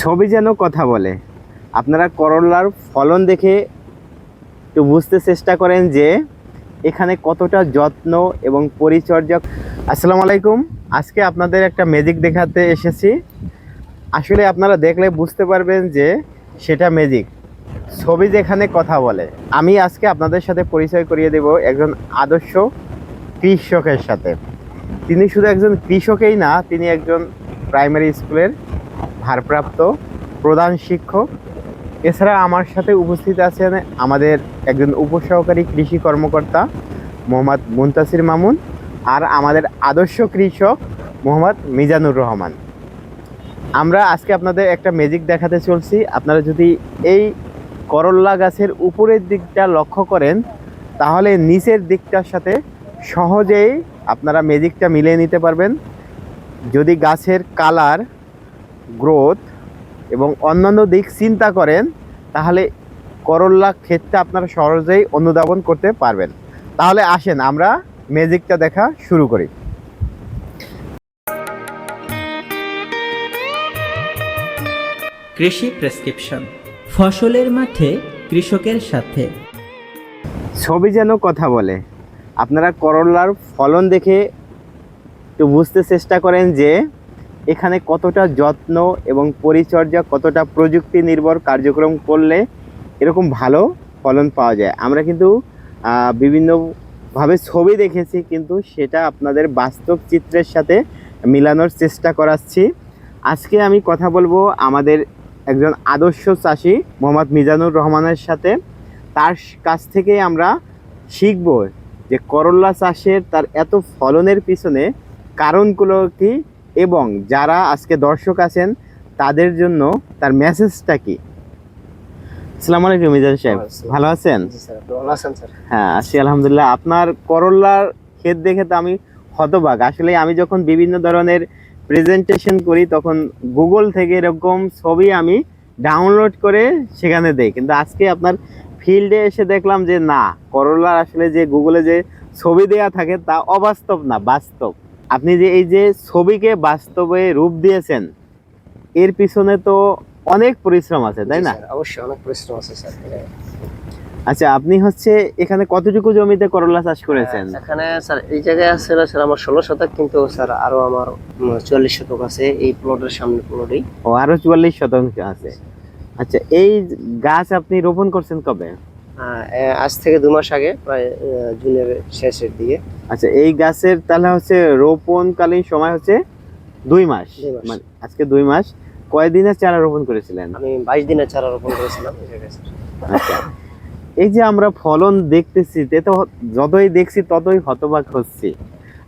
ছবি যেন কথা বলে। আপনারা করলার ফলন দেখে একটু বুঝতে চেষ্টা করেন যে, এখানে কতটা যত্ন এবং পরিচর্যা। আসসালামু আলাইকুম। আজকে আপনাদের একটা ম্যাজিক দেখাতে এসেছি। আসলে আপনারা দেখলে বুঝতে পারবেন যে, সেটা ম্যাজিক ছবি যেখানে কথা বলে। আমি আজকে আপনাদের সাথে পরিচয় করিয়ে দেব একজন আদর্শ কৃষকের সাথে। তিনি শুধু একজন কৃষকই না, তিনি একজন প্রাইমারি স্কুলের ভারপ্রাপ্ত প্রধান শিক্ষক। এছাড়া আমার সাথে উপস্থিত আছেন আমাদের একজন উপসহকারী কৃষি কর্মকর্তা মোহাম্মদ মুন্তাসির মামুন আর আমাদের আদর্শ কৃষক মোহাম্মদ মিজানুর রহমান। আমরা আজকে আপনাদের একটা ম্যাজিক দেখাতে চলছি। আপনারা যদি এই করল্লা গাছের উপরের দিকটা লক্ষ্য করেন, তাহলে নিচের দিকটার সাথে সহজেই আপনারা ম্যাজিকটা মিলিয়ে নিতে পারবেন। যদি গাছের কালার গ্রোথ এবং অন্যান্য দিক চিন্তা করেন তাহলে করল্লা ক্ষেতটা আপনারা সহজেই অনুধাবন করতে পারবেন। তাহলে আসেন আমরা ম্যাজিকটা দেখা শুরু করি। কৃষি প্রেসক্রিপশন ফসলের মাঠে কৃষকের সাথে। ছবি যেন কথা বলে। আপনারা করল্লার ফলন দেখে একটু বুঝতে চেষ্টা করেন যে এখানে কতটা যত্ন এবং পরিচর্যা, কতটা প্রযুক্তি নির্ভর কার্যক্রম করলে এরকম ভালো ফলন পাওয়া যায়। আমরা কিন্তু বিভিন্নভাবে ছবি দেখেছি, কিন্তু সেটা আপনাদের বাস্তব চিত্রের সাথে মিলানোর চেষ্টা করাচ্ছি। আজকে আমি কথা বলব আমাদের একজন আদর্শ চাষি মোহাম্মদ মিজানুর রহমানের সাথে। তার কাছ থেকে আমরা শিখব যে করল্লা চাষের তার এত ফলনের পিছনে কারণগুলো কি এবং যারা আজকে দর্শক আছেন তাদের জন্য তার মেসেজটা কি? আসসালামু আলাইকুম মিজান সাহেব। ভালো আছেন? হ্যাঁ আছি আলহামদুলিল্লাহ। আপনার করল্লার ক্ষেত দেখে তো আমি হতবাক। আসলে আমি যখন বিভিন্ন ধরনের প্রেজেন্টেশন করি তখন গুগল থেকে এরকম ছবি আমি ডাউনলোড করে সেখানে দেই। কিন্তু আজকে আপনার ফিল্ডে এসে দেখলাম যে না করল্লার আসলে যে গুগলে যে ছবি দেয়া থাকে তা অবাস্তব না বাস্তব। আপনি যে এই যে ছবিকে বাস্তবে রূপ দিয়েছেন এর পিছনে তো অনেক পরিশ্রম আছে তাই না? অবশ্যই অনেক পরিশ্রম আছে স্যার আচ্ছা আপনি হচ্ছে এখানে কতটুকু জমিতে করলা চাষ করেছেন? এখানে স্যার এই জায়গায় আছে না স্যার আমার ষোলো শতক কিন্তু স্যার আরও আমার চুয়াল্লিশ শতক আছে এই প্লটের সামনে প্লটেই ও আরও চুয়াল্লিশ শতাংশ আছে। আচ্ছা এই গাছ আপনি রোপণ করছেন কবে? আজ থেকে দু মাস আগে প্রায় জুনের শেষের দিকে। আচ্ছা এই গাছের তাহলে হচ্ছে রোপণকালীন সময় হচ্ছে দুই মাস। মানে আজকে দুই মাস। কয়দিনের চারা রোপণ করেছিলেন? আমি বাইশ দিনের চারা রোপণ করেছিলাম এই আচ্ছা। এই যে আমরা ফলন দেখতেছি তে তো যতই দেখছি ততই হতবাক হচ্ছি।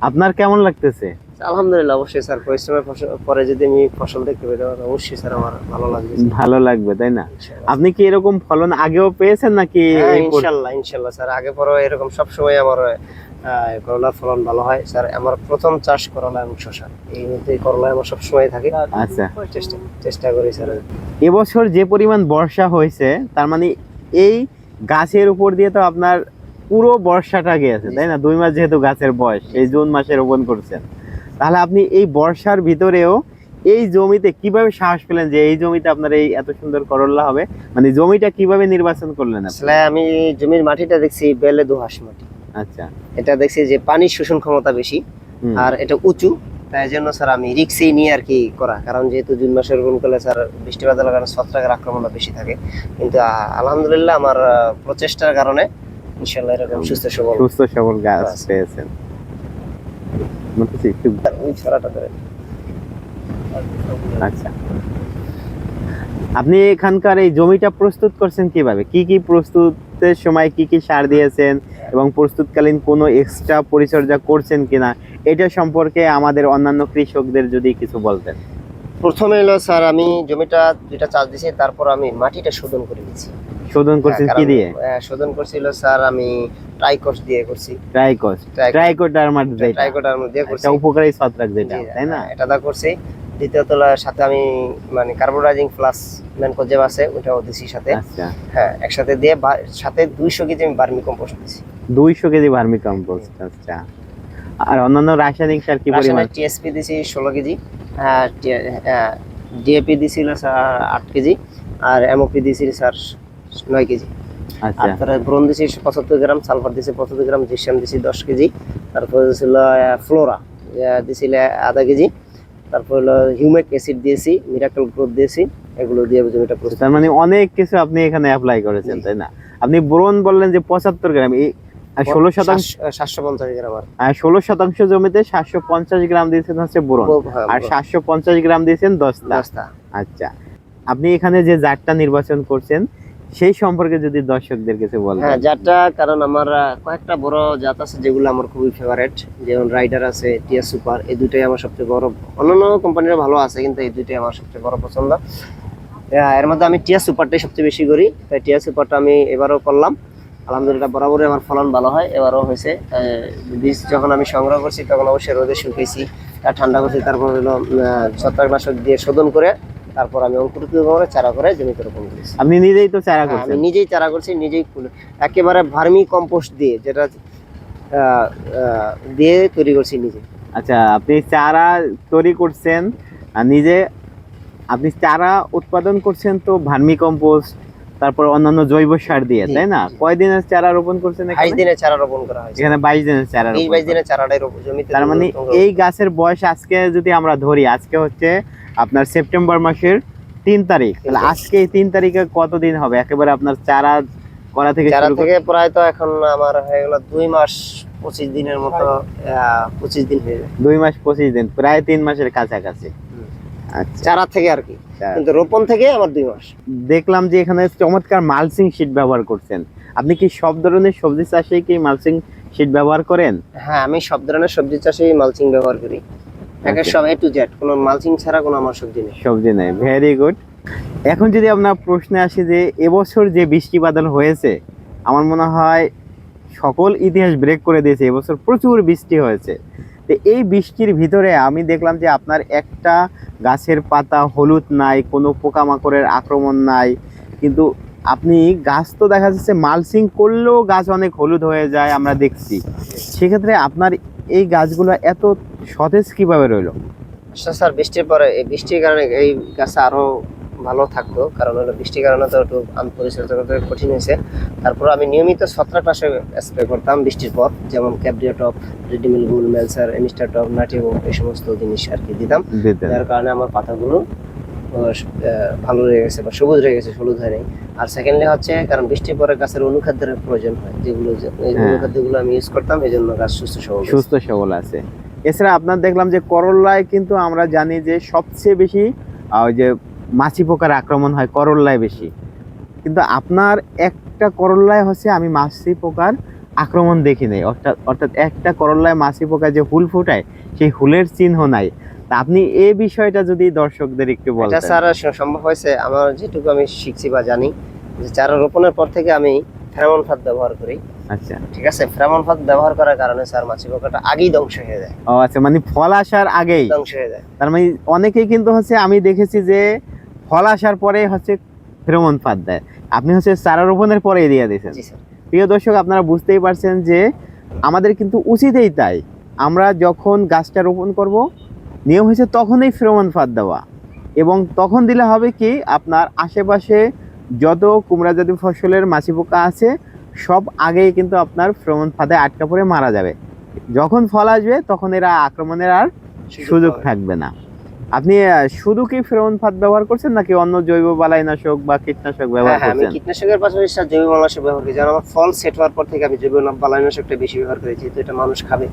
আপনার কেমন লাগতেছে? আলহামদুলিল্লাহ অবশ্যই স্যার পরিশ্রমের পরে যদি আমি ফসল দেখতে পাই তাহলে অবশ্যই স্যার আমার ভালো লাগবে। ভালো লাগবে তাই না? আপনি কি এরকম ফলন আগেও পেয়েছেন নাকি হ্যাঁ, পর- ইনশাল্লাহ ইনশাল্লাহ স্যার। আগে পরে এরকম আমার করলার ফলন ভালো হয়। স্যার আমার প্রথম চাষ করলা এবং শশা এই মধ্যে করলা আমার সবসময় থাকে। আচ্ছা। চেষ্টা চেষ্টা করি স্যার। এবছর যে পরিমাণ বর্ষা হয়েছে তার মানে এই গাছের উপর দিয়ে তো আপনার পুরো বর্ষাটা গিয়েছে তাই না? দুই মাস যেহেতু গাছের বয়স এই জুন মাসে রোপণ করছেন। তাহলে আপনি এই বর্ষার ভিতরেও এই জমিতে কীভাবে সাহস পেলেন যে এই জমিতে আপনার এই এত সুন্দর করল্লা হবে? মানে জমিটা কীভাবে নির্বাচন করলেন আসলে আমি জমির মাটিটা দেখছি বেলে দোহাস মাটি। আচ্ছা। এটা দেখছি যে পানির শোষণ ক্ষমতা বেশি আর এটা উঁচু তাই জন্য স্যার আমি রিক্সেই নিয়ে আর কি করা। কারণ যেহেতু জুন মাসে রোপণ করলে স্যার বৃষ্টিপাতের কারণে ছত্রাকের আক্রমণটা বেশি থাকে। কিন্তু আলহামদুলিল্লাহ আমার প্রচেষ্টার কারণে ইনশাল্লাহ এরকম সুস্থ সবল সুস্থ সবল গাছ গাছ। আচ্ছা। আপনি এখানকার এই জমিটা প্রস্তুত করছেন কীভাবে? কি কি প্রস্তুতের সময় কি কি সার দিয়েছেন এবং প্রস্তুতকালীন কোনো এক্সট্রা পরিচর্যা করছেন কিনা? এটা সম্পর্কে আমাদের অন্যান্য কৃষকদের যদি কিছু বলতেন। প্রথমে হলো, স্যার, আমি জমিটা যেটা চাষ দিয়েছি, তারপর আমি মাটিটা শোধন করে দিয়েছি। শোধন করছেন হ্যাঁ, কি দিয়ে? শোধন করছিল স্যার আমি ট্রাইকোস দিয়ে করছি। ট্রাইকোস ট্রাইকো- ট্রাইকোডার্মাট যেটা। ট্রাইকোটার মধ্যে করছি একটা উপকারী ছত্রাক যেটা তাই না? হ্যাঁ, এটা দা করছি। দ্বিতীয়ত হলো সাথে আমি মানে কার্বোরাইজিং প্লাস ম্যানকোজেব আছে ওটাও দিছি সাথে। আচ্ছা। হ্যাঁ একসাথে দিয়ে সাথে দুইশো কেজি আমি বার্মি কম্পোস্ট দিছি। দুইশো কেজি ভার্মি কম্পোস্ট আচ্ছা। আর অন্যান্য রাসায়নিক সার কি পরিমাণ? টিএসপি দিছি ষোলো কেজি হ্যাঁ, হ্যাঁ, ডিএপি দিছিল স্যার আট কেজি আর এমওপি দিছিল স্যার নয় কেজি। আচ্ছা। ব্রোন দিছি পঁচাত্তর গ্রাম সালফার দিছি পঁচাত্তর গ্রাম জিপসাম দিছি দশ কেজি। তারপর ফ্লোরা দিছিল আধা কেজি। তারপর হলো হিউমিক অ্যাসিড দিয়েছি মিরাকল গ্রোথ দিয়েছি এগুলো দিয়ে জমিটা প্রস্তুত তার মানে অনেক কিছু আপনি এখানে অ্যাপ্লাই করেছেন তাই না? আপনি বোরন বললেন যে পঁচাত্তর গ্রাম এই ষোলো শতাংশ সাতশো- পঞ্চাশ গ্রাম আর। ষোলো শতাংশ জমিতে সাতশো পঞ্চাশ গ্রাম দিয়েছেন হচ্ছে বোরন হ্যাঁ, আর সাতশো পঞ্চাশ গ্রাম দিয়েছেন দশটা দশটা আচ্ছা। আপনি এখানে যে জাতটা নির্বাচন করছেন সেই সম্পর্কে যদি দর্শকদের কিছু বলেন। হ্যাঁ যারটা কারণ আমার কয়েকটা বড় জাত আছে যেগুলো আমার খুবই ফেভারিট যেমন রাইডার আছে টিয়া সুপার এই দুটোই আমার সবচেয়ে বড়, অন্যান্য কোম্পানির ভালো আছে, কিন্তু এই দুটোই আমার সবচেয়ে বড় পছন্দ। এর মধ্যে আমি টিয়া সুপারটাই সবচেয়ে বেশি করি। তাই টিয়া সুপারটা আমি এবারও করলাম। আলহামদুলিল্লাহ, বরাবরই আমার ফলন ভালো হয়, এবারও হয়েছে। বীজ যখন আমি সংগ্রহ করছি, তখন অবশ্যই রোদে শুকিয়েছি ঠান্ডা করছি, তারপর হলো ছত্রাকনাশক দিয়ে শোধন করে তারপর আমি অঙ্কুরিত করে চারা করে জমিতে রোপণ করেছি। আপনি নিজেই তো চারা করছি আমি করছেন? নিজেই চারা করছি নিজেই ফুল- একেবারে ভার্মি কম্পোস্ট দিয়ে যেটা দিয়ে তৈরি করছি নিজে। আচ্ছা আপনি চারা তৈরি করছেন আর নিজে আপনি চারা উৎপাদন করছেন তো ভার্মি কম্পোস্ট তারপর অন্যান্য জৈব সার দিয়ে তাই না? জি। কয় দিনের চারা রোপণ করছেন বাইশ এখানে? দিনে চারা রোপণ করা হয়েছে। এখানে বাইশ দিনের চারা বাইশ করা। দিনে চারাটাই রোপণ জমিতে তার মানে এই গাছের বয়স আজকে যদি আমরা ধরি আজকে হচ্ছে আপনার সেপ্টেম্বর মাসের তিন তারিখ। তাহলে আজকে এই তিন তারিখে কতদিন হবে? একেবারে আপনার চারা করা থেকে চারা থেকে প্রায় তো এখন আমার হয়ে গেল দুই মাস পঁচিশ দিনের মতো পঁচিশ দিন হয়ে যায় দুই মাস পঁচিশ দিন প্রায় তিন মাসের কাছাকাছি। আচ্ছা। চারা থেকে আর কি। কিন্তু রোপণ থেকে আমার দুই মাস। দেখলাম যে এখানে চমৎকার মালসিং শীট ব্যবহার করছেন। আপনি কি সব ধরনের সবজি চাষে কি মালসিং শীট ব্যবহার করেন? হ্যাঁ আমি সব ধরনের সবজি চাষে মালচিং ব্যবহার করি। একে আচ্ছা। সব এ টু জেড কোনো মালচিং ছাড়া কোনো আমার সবজি নেই। সবজি নেই ভেরি গুড এখন যদি আপনার প্রশ্নে আসি যে এবছর যে বৃষ্টি বাদল হয়েছে আমার মনে হয় সকল ইতিহাস ব্রেক করে দিয়েছে। এবছর প্রচুর বৃষ্টি হয়েছে। তো এই বৃষ্টির ভিতরে আমি দেখলাম যে আপনার একটা গাছের পাতা হলুদ নাই, কোনো পোকামাকড়ের আক্রমণ নাই। কিন্তু আপনি গাছ তো দেখা যাচ্ছে মালসিং করলেও গাছ অনেক হলুদ হয়ে যায় আমরা দেখছি। সেক্ষেত্রে আপনার এই গাছগুলো এত সতেজ কীভাবে রইল? আচ্ছা স্যার, বৃষ্টির পরে, এই বৃষ্টির কারণে এই গাছে আরও ভালো থাকতো কারণ হলো বৃষ্টির কারণে তো একটু আম পরিচর্যা করতে কঠিন হয়েছে। তারপর আমি নিয়মিত ছত্রাকনাশক স্প্রে করতাম বৃষ্টির পর যেমন ক্যাবরিয়া টপ রেডিমিল গুল মেলসার এনিস্টার টপ নাটিও এই সমস্ত জিনিস আর কি দিতাম যার কারণে আমার পাতাগুলো ভালো রয়ে গেছে বা সবুজ রয়ে গেছে হলুদ হয় নাই আর সেকেন্ডলি হচ্ছে কারণ বৃষ্টির পরে গাছের অনুখাদ্যের প্রয়োজন হয় যেগুলো হ্যাঁ। অনুখাদ্যগুলো আমি ইউজ করতাম এই জন্য গাছ সুস্থ সবল সুস্থ সবল আছে। এছাড়া আপনার দেখলাম যে করলায় কিন্তু আমরা জানি যে সবচেয়ে বেশি ওই যে মাছি পোকার আক্রমণ হয় করল্লায় বেশি। কিন্তু আপনার একটা করল্লায় হচ্ছে আমি মাছি পোকার আক্রমণ দেখি নাই। অর্থাৎ অর্থাৎ একটা করল্লায় মাছি পোকা যে হুল ফুটায় সেই হুলের চিহ্ন নাই। তা আপনি এই বিষয়টা যদি দর্শকদের একটু এটা স্যার সম্ভব হয়েছে আমার যেটুকু আমি শিখছি বা জানি যে চারা রোপণের পর থেকে আমি ফেরামন ফাঁদ ব্যবহার করি। আচ্ছা। ঠিক আছে ফেরামন ফাঁদ ব্যবহার করার কারণে স্যার মাছি পোকাটা আগেই ধ্বংস হয়ে যায়। ও আচ্ছা মানে ফল আসার আগেই। ধ্বংস হয়ে যায়। তার মানে অনেকেই কিন্তু হচ্ছে আমি দেখেছি যে ফল আসার পরে হচ্ছে ফেরোমন ফাঁদ দেয়। আপনি হচ্ছে চারা রোপণের পরে দিয়ে দিয়েছেন। প্রিয় দর্শক আপনারা বুঝতেই পারছেন যে আমাদের কিন্তু উচিতই তাই। আমরা যখন গাছটা রোপণ করব নিয়ম হয়েছে তখনই ফেরোমন ফাঁদ দেওয়া। এবং তখন দিলে হবে কি আপনার আশেপাশে যত কুমড়া জাতীয় ফসলের মাছি পোকা আছে সব আগেই কিন্তু আপনার ফেরোমন ফাঁদে আটকা পড়ে মারা যাবে। যখন ফল আসবে তখন এরা আক্রমণের আর সুযোগ থাকবে না। আপনি শুধু কি ফেরোমন ফাঁদ ব্যবহার করছেন নাকি অন্য জৈব বালাইনাশক বা কীটনাশক ব্যবহার হ্যাঁ হ্যাঁ আমি কীটনাশকের পাশাপাশি স্যার জৈব বালানাশক ব্যবহার করি। যেমন আমার ফল সেট হওয়ার পর থেকে আমি জৈব বালাইনাশকটা বেশি ব্যবহার করি যেহেতু এটা মানুষ খাবে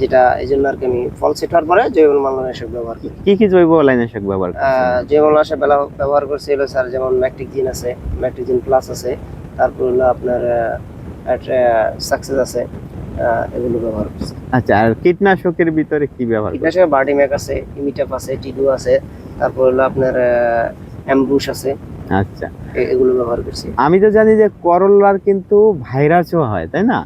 যেটা এই জন্য আর কি আমি ফল সেট হওয়ার পরে জৈব বালানাশক ব্যবহার করি। কি কি জৈব বালাইনাশক ব্যবহার করছেন? জৈব বালানাশক বেলা- ব্যবহার করছি হলো স্যার যেমন ম্যাট্রিক জিন আছে ম্যাট্রিক জিন প্লাস আছে তারপর হলো আপনার সাকসেস আছে এগুলো ব্যবহার করছি। আচ্ছা আর কীটনাশকের ভিতরে কি ব্যবহার করছেন কীটনাশকের বার্ডিম্যাক আছে ইমিটাপ আছে টিডু আছে তারপর হলো আপনার অ্যাম্বুশ আছে। আচ্ছা। এগুলো ব্যবহার করছি। আমি তো জানি যে করলার কিন্তু ভাইরাসও হয় তাই না?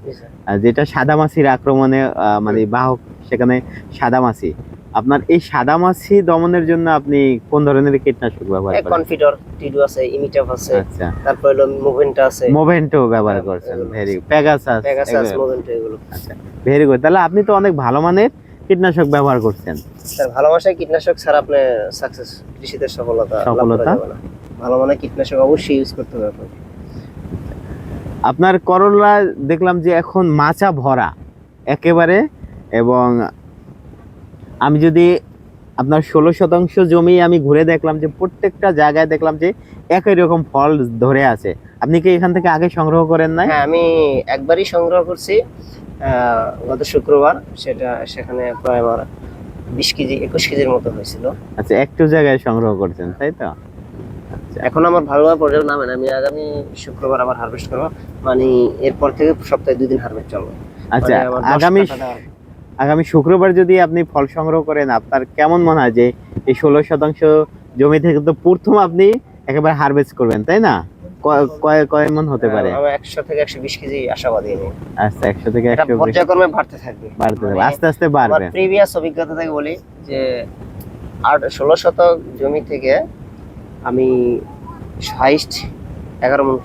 যেটা সাদা মাছির আক্রমণে মানে বাহক সেখানে সাদা মাছি। আপনার এই সাদা মাছি দমনের জন্য আপনি কোন ধরনের কীটনাশক ব্যবহার করেন? কনফিডর টিডু আছে ইমিটাপ আছে আচ্ছা। তারপর হলো মুভেন্টা আছে। মোভেন্টো ব্যবহার করছেন ভেরি প্যাগাসাস পেগাসাস মুভেন্টা এগুলো। আচ্ছা ভেরি গুড তাহলে আপনি তো অনেক ভালো মানের কীটনাশক ব্যবহার করছেন। স্যার ভালো ভালোবাসায় কীটনাশক স্যার আপনি সাকসেস কৃষিতে সফলতা সফলতা? ভালো মানে কীটনাশক অবশ্যই ইউজ করতে হবে আপনাকে। আপনার করলা দেখলাম যে এখন মাচা ভরা একেবারে এবং আমি যদি আপনার ষোলো শতাংশ জমি আমি ঘুরে দেখলাম যে প্রত্যেকটা জায়গায় দেখলাম যে একই রকম ফল ধরে আছে। আপনি কি এখান থেকে আগে সংগ্রহ করেন নাই? হ্যাঁ আমি একবারই সংগ্রহ করছি। গত শুক্রবার সেটা সেখানে প্রায় আমার বিশ কেজি একুশ কেজির মতো হয়েছিল। আচ্ছা একটু জায়গায় সংগ্রহ করছেন তাই তো? এখন আমার ভালোভাবে পর্যায়ে নামে না আমি আগামী শুক্রবার আবার হারভেস্ট করব। মানে এরপর থেকে সপ্তাহে দুই দিন হারভেস্ট চলবে। আচ্ছা মানে আগামী আগামী শুক্রবার যদি আপনি ফল সংগ্রহ করেন আপনার কেমন মনে হয় যে এই ষোলো শতাংশ জমি থেকে তো প্রথম আপনি একেবারে হারভেস্ট করবেন তাই না? কয় কয় মন হতে পারে? আমার একশো থেকে একশো বিশ কেজি আশাবাদী আমি। আচ্ছা একশো থেকে এটা একশো বিশ পর্যায়ক্রমে বাড়তে থাকবে। বাড়তে থাকবে মানে আস্তে আস্তে বাড়বে। প্রিভিয়াস অভিজ্ঞতা থেকে বলি যে আট ষোলো শতক জমি থেকে আমি হাইস্ট এগারো মন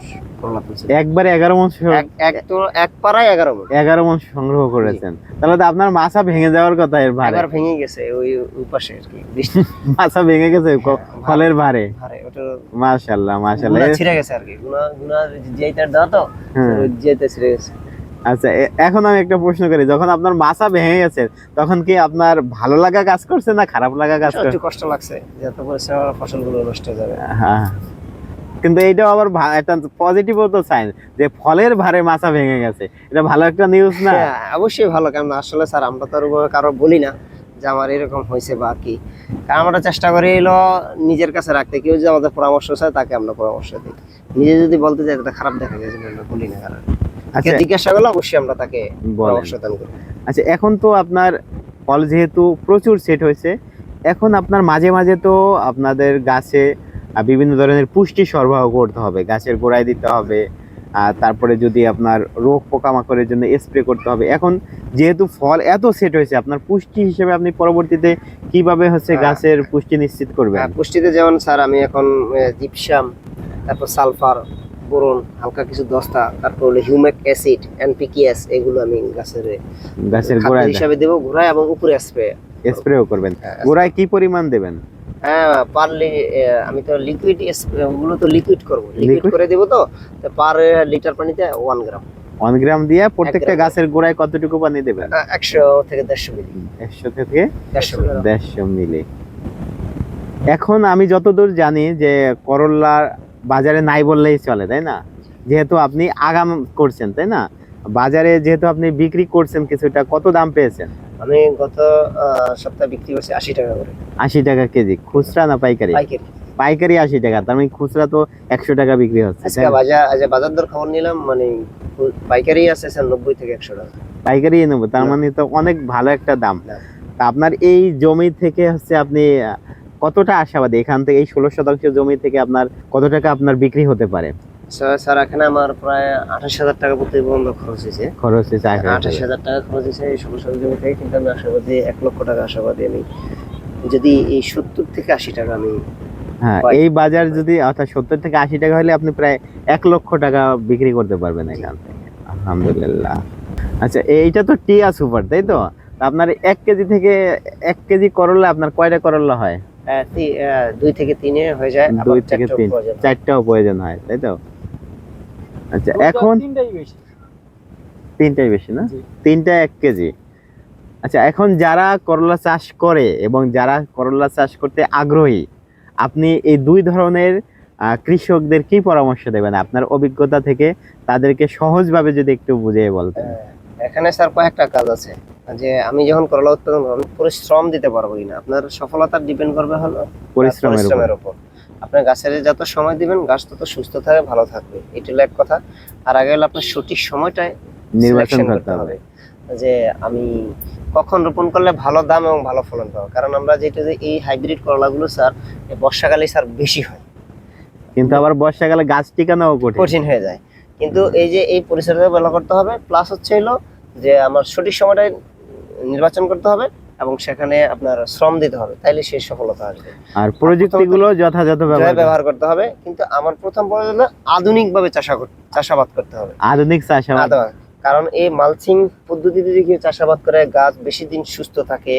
একবারে এগারো মন এক পাড়ায় এগারো মন এগারো মন সংগ্রহ করেছেন। তাহলে তো আপনার মাছা ভেঙে যাওয়ার কথা এর ভারে। একবার ভেঙে গেছে ওই পাশে আর কি। মাছা ভেঙে গেছে ফলের ভারে। গুণা গেছে আর কি। গুণা যেইটার দেওয়া তো হ্যাঁ। যেতে ছিঁড়ে গেছে। আচ্ছা এখন আমি একটা প্রশ্ন করি যখন আপনার মাছা ভেঙে গেছে তখন কি আপনার ভালো লাগা কাজ করছে না খারাপ লাগা কাজ করছে কষ্ট লাগছে যে এত ফসলগুলো নষ্ট হয়ে যাবে। হ্যাঁ। কিন্তু এইটাও আবার একটা পজিটিভও তো সাইন যে ফলের ভারে মাছা ভেঙে গেছে। এটা ভালো একটা নিউজ না? হ্যাঁ, অবশ্যই ভালো কারণ আসলে স্যার আমরা তো কারও বলি না যে আমার এরকম হয়েছে বা কি। কারণ আমরা চেষ্টা করি এলো নিজের কাছে রাখতে। কেউ যে আমাদের পরামর্শ চায় তাকে আমরা পরামর্শ দিই। নিজে যদি বলতে চাই এটা খারাপ দেখা যায় আমরা বলি না কারণ। আচ্ছা। জিজ্ঞাসা করলে অবশ্যই আমরা তাকে পরামর্শ দান করি। আচ্ছা এখন তো আপনার ফল যেহেতু প্রচুর সেট হয়েছে এখন আপনার মাঝে মাঝে তো আপনাদের গাছে বিভিন্ন ধরনের পুষ্টি সরবরাহ করতে হবে গাছের গোড়ায় দিতে হবে আর তারপরে যদি আপনার রোগ পোকামাকড়ের জন্য স্প্রে করতে হবে। এখন যেহেতু ফল এত সেট হয়েছে আপনার পুষ্টি হিসেবে আপনি পরবর্তীতে কীভাবে হচ্ছে হ্যাঁ। গাছের পুষ্টি নিশ্চিত করবেন? পুষ্টিতে যেমন স্যার আমি এখন জিপসাম তারপর সালফার বোরন হালকা কিছু দস্তা তারপর হলো হিউমিক অ্যাসিড এনপিকেএস এগুলো আমি গাছের গাছের গোড়ায় হিসাবে দেবো গোড়ায় এবং উপরে স্প্রে স্প্রেও করবেন। গোড়ায় কি পরিমাণ দেবেন? হ্যাঁ আমি তো লিকুইড ওগুলো তো লিকুইড করব। লিকুইড করে দেবো তো পার লিটার পানিতে ওয়ান গ্রাম ওয়ান গ্রাম দিয়ে প্রত্যেকটা গাছের গোড়ায় কতটুকু পানি দেবেন? একশো থেকে দেড়শো মিলি। একশো থেকে দেড়শো মিলি। এখন আমি যতদূর জানি যে করল্লা বাজারে নাই বললেই চলে তাই না? যেহেতু আপনি আগাম করছেন তাই না? বাজারে যেহেতু আপনি বিক্রি করছেন কিছুটা কত দাম পেয়েছেন? আমি গত সপ্তাহে বিক্রি করছি আশি টাকা করে। আশি টাকা কেজি খুচরা না পাইকারি? পাইকারি। পাইকারি আশি টাকা তার মানে খুচরা তো একশো টাকা বিক্রি হচ্ছে আজকে বাজার আজ বাজার দর খবর নিলাম মানে পাইকারি আছে স্যার নব্বই থেকে একশো টাকা। পাইকারি নেব তার মানে তো অনেক ভালো একটা দাম। তা আপনার এই জমি থেকে হচ্ছে আপনি কতটা আশাবাদী? এখান থেকে এই ষোলো শতাংশ জমি থেকে আপনার কত টাকা আপনার বিক্রি হতে পারে? স্যার স্যার এখানে আমার প্রায় আঠাশ হাজার টাকা প্রতি বন্ধ খরচ হয়েছে। খরচ হচ্ছে আঠাশ হাজার। টাকা খরচ হয়েছে এই ষোলো সাল জমি কিন্তু আমি আশাবাদী এক লক্ষ টাকা আশাবাদী আমি যদি এই সত্তর থেকে আশি টাকা আমি হ্যাঁ এই বাজার যদি অর্থাৎ সত্তর থেকে আশি টাকা হলে আপনি প্রায় এক লক্ষ টাকা বিক্রি করতে পারবেন এখান থেকে। আলহামদুলিল্লাহ। আচ্ছা এইটা তো টিয়া সুপার তাই তো? আপনার এক কেজি থেকে এক কেজি করল্লা আপনার কয়টা করল্লা হয়? দুই থেকে তিনে হয়ে যায় দুই থেকে তিন চারটাও প্রয়োজন হয় তাই তো? আচ্ছা এখন তিনটাই বেশি। না? তিনটা এক কেজি। আচ্ছা এখন যারা করলা চাষ করে এবং যারা করলা চাষ করতে আগ্রহী আপনি এই দুই ধরনের আহ, কৃষকদের কি পরামর্শ দেবেন? আপনার অভিজ্ঞতা থেকে তাদেরকে সহজভাবে যদি একটু বুঝিয়ে বলতেন। এখানে স্যার কয়েকটা কাজ আছে। যে আমি যখন করলা উৎপাদন করব পরিশ্রম দিতে পারব কিনা? আপনার সফলতা ডিপেন্ড করবে হলো পরিশ্রমের উপর। আপনার গাছের যত সময় দিবেন গাছ তত সুস্থ থাকবে ভালো থাকবে। এটা হলো এক কথা। আর আগে হলো আপনার সঠিক সময়টায় নির্বাচন করতে হবে। যে আমি কখন রোপণ করলে ভালো দাম এবং ভালো ফলন পাবো? কারণ আমরা যেটা যে এই হাইব্রিড করলাগুলো স্যার বর্ষাকালে স্যার বেশি হয়। কিন্তু আবার বর্ষাকালে গাছ টিকানোও কঠিন। কঠিন হয়ে যায়। কিন্তু এই যে এই পরিচর্যা ভালো করতে হবে প্লাস হচ্ছে হলো যে আমার সঠিক সময়টায় নির্বাচন করতে হবে। এবং সেখানে আপনার শ্রম দিতে হবে তাইলে সেই সফলতা আসবে। আর প্রযুক্তিগুলো যথাযথ ব্যবহার করতে হবে কিন্তু আমার প্রথম পর্যায়ে হলো আধুনিক ভাবে চাষা কর- চাষাবাদ করতে হবে। আধুনিক চাষাবাদ। কারণ এই মালচিং পদ্ধতিতে যদি কেউ চাষাবাদ করে গাছ বেশি দিন সুস্থ থাকে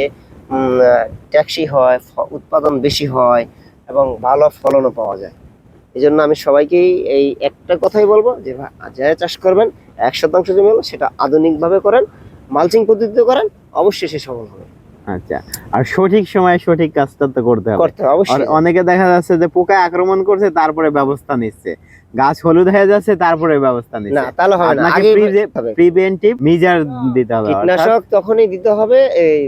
ট্যাক্সি হয় উৎপাদন বেশি হয় এবং ভালো ফলনও পাওয়া যায়। এই জন্য আমি সবাইকেই এই একটা কথাই বলব যে যা চাষ করবেন এক শতাংশ জমি হলো সেটা আধুনিকভাবে করেন মালচিং পদ্ধতিতে করেন অবশ্যই সে সফল হবে। আচ্ছা আর সঠিক সময়ে সঠিক কাজটা তো করতে হবে। করতে আর অবশ্যই। অনেকে দেখা যাচ্ছে যে পোকা আক্রমণ করছে তারপরে ব্যবস্থা নিচ্ছে। গাছ হলুদ হয়ে যাচ্ছে তারপরে ব্যবস্থা না নিচ্ছে তাহলে হবে না। আগে প্রিভেন্টিভ মিজার দিতে হবে কীটনাশক তখনই দিতে হবে এই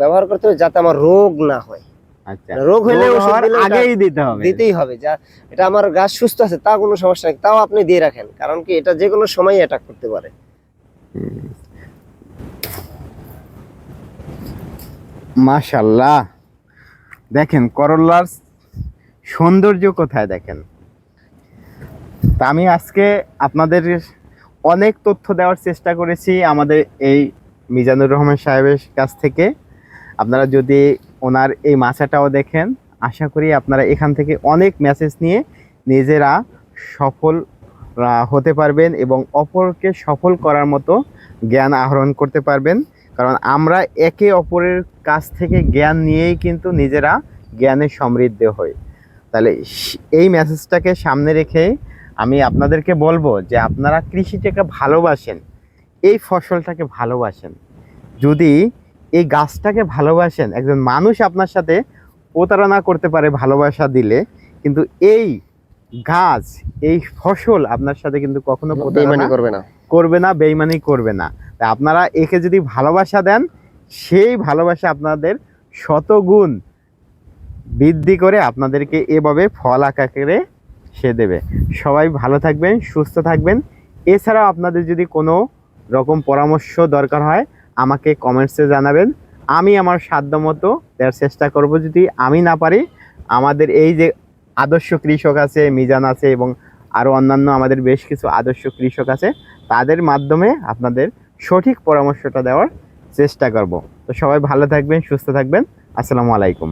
ব্যবহার করতে হবে যাতে আমার রোগ না হয়। আচ্ছা রোগ হলে ওষুধ আগেই দিতে হবে। দিতেই হবে যা এটা আমার গাছ সুস্থ আছে তা কোনো সমস্যা নেই তাও আপনি দিয়ে রাখেন কারণ কি এটা যে কোনো সময় অ্যাটাক করতে পারে। মাশাল্লাহ। দেখেন করল্লার সৌন্দর্য কোথায় দেখেন? তা আমি আজকে আপনাদের অনেক তথ্য দেওয়ার চেষ্টা করেছি আমাদের এই মিজানুর রহমান সাহেবের কাছ থেকে। আপনারা যদি ওনার এই মাছাটাও দেখেন, আশা করি আপনারা এখান থেকে অনেক মেসেজ নিয়ে নিজেরা সফল হতে পারবেন এবং অপরকে সফল করার মতো জ্ঞান আহরণ করতে পারবেন। কারণ আমরা একে অপরের কাছ থেকে জ্ঞান নিয়েই কিন্তু নিজেরা জ্ঞানে সমৃদ্ধ হই। তাহলে এই মেসেজটাকে সামনে রেখে আমি আপনাদেরকে বলব যে আপনারা কৃষিটাকে ভালোবাসেন এই ফসলটাকে ভালোবাসেন। যদি এই গাছটাকে ভালোবাসেন একজন মানুষ আপনার সাথে প্রতারণা করতে পারে ভালোবাসা দিলে কিন্তু এই গাছ এই ফসল আপনার সাথে কিন্তু কখনো প্রতারণা করবে না। করবে না বেইমানি করবে না। তা আপনারা একে যদি ভালোবাসা দেন, সেই ভালোবাসা আপনাদের শতগুণ বৃদ্ধি করে আপনাদেরকে এভাবে ফল আকারে সে দেবে। সবাই ভালো থাকবেন, সুস্থ থাকবেন। এছাড়াও আপনাদের যদি কোনো রকম পরামর্শ দরকার হয়, আমাকে কমেন্টসে জানাবেন। আমি আমার সাধ্য মতো দেওয়ার চেষ্টা করব। যদি আমি না পারি, আমাদের এই যে আদর্শ কৃষক আছে, মিজান আছে এবং আরও অন্যান্য আমাদের বেশ কিছু আদর্শ কৃষক আছে তাদের মাধ্যমে আপনাদের সঠিক পরামর্শটা দেওয়ার চেষ্টা করব। তো সবাই ভালো থাকবেন, সুস্থ থাকবেন। আসসালামু আলাইকুম।